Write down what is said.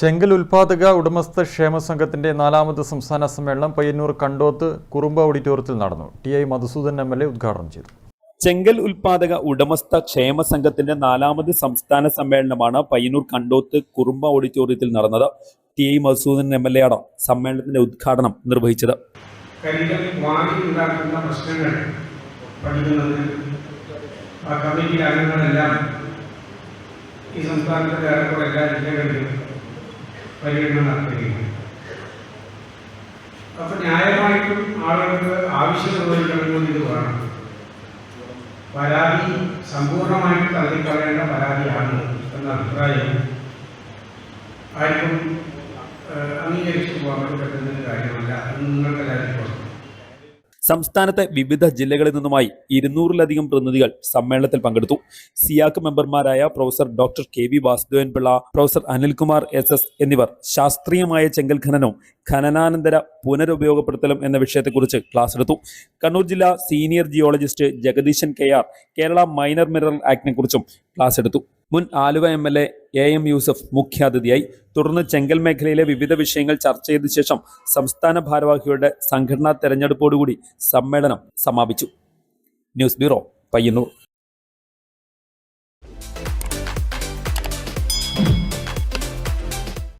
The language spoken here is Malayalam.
ചെങ്കൽ ഉൽപാദക ഉടമസ്ഥ ക്ഷേമ സംഘത്തിന്റെ നാലാമത് സംസ്ഥാന സമ്മേളനം പയ്യന്നൂർ കണ്ടോത്ത് കുറുമ്പ ഓഡിറ്റോറിയത്തിൽ നടന്നു. T I Madhusudan M L A ഉദ്ഘാടനം ചെയ്തു. ചെങ്കൽ ഉൽപാദക ഉടമസ്ഥ ക്ഷേമ സംഘത്തിന്റെ നാലാമത് സംസ്ഥാന സമ്മേളനമാണ് പയ്യന്നൂർ കണ്ടോത്ത് കുറുമ്പ ഓഡിറ്റോറിയത്തിൽ നടന്നത്. T I Madhusudan M L A ആണ് സമ്മേളനത്തിന്റെ ഉദ്ഘാടനം നിർവഹിച്ചത്. പ്രശ്നങ്ങൾ പഠിക്കുന്നതിന് ആ കമ്മിറ്റി അംഗങ്ങളെല്ലാം ഈ സംസ്ഥാനത്തിന്റെ ഏറെക്കുറെ എല്ലാ ജില്ലകളിലും പര്യടനം നടത്തുകയാണ് അപ്പൊ ന്യായമായിട്ടും ആളുകൾക്ക് ആവശ്യമുള്ള നിർവഹിക്കണമെങ്കിൽ ഇത് വേണം പരാതി സമ്പൂർണമായിട്ട് തള്ളിക്കളയേണ്ട പരാതിയാണ് എന്ന അഭിപ്രായം ആർക്കും അംഗീകരിച്ചു പോകാൻ പറ്റുന്ന ഒരു സംസ്ഥാനത്തെ വിവിധ ജില്ലകളിൽ നിന്നുമായി ഇരുന്നൂറിലധികം പ്രതിനിധികൾ സമ്മേളനത്തിൽ പങ്കെടുത്തു. സിയാക്ക് മെമ്പർമാരായ professor doctor K V Vasudevan Pillai professor Anilkumar S S എന്നിവർ ശാസ്ത്രീയമായ ചെങ്കൽ ഖനനവും ഖനനാനന്തര പുനരുപയോഗപ്പെടുത്തലും എന്ന വിഷയത്തെക്കുറിച്ച് ക്ലാസ് എടുത്തു. കണ്ണൂർ ജില്ലാ senior geologist Jagadeesan K R Kerala minor mineral ആക്ടിനെക്കുറിച്ചും class എടുത്തു. മുൻ Aluva M L A A M Yusuf മുഖ്യാതിഥിയായി. തുടർന്ന് ചെങ്കൽ മേഖലയിലെ വിവിധ വിഷയങ്ങൾ ചർച്ച ചെയ്ത ശേഷം സംസ്ഥാന ഭാരവാഹികളുടെ സംഘടനാ തെരഞ്ഞെടുപ്പോടുകൂടി സമ്മേളനം സമാപിച്ചു. News bureau Payyanur.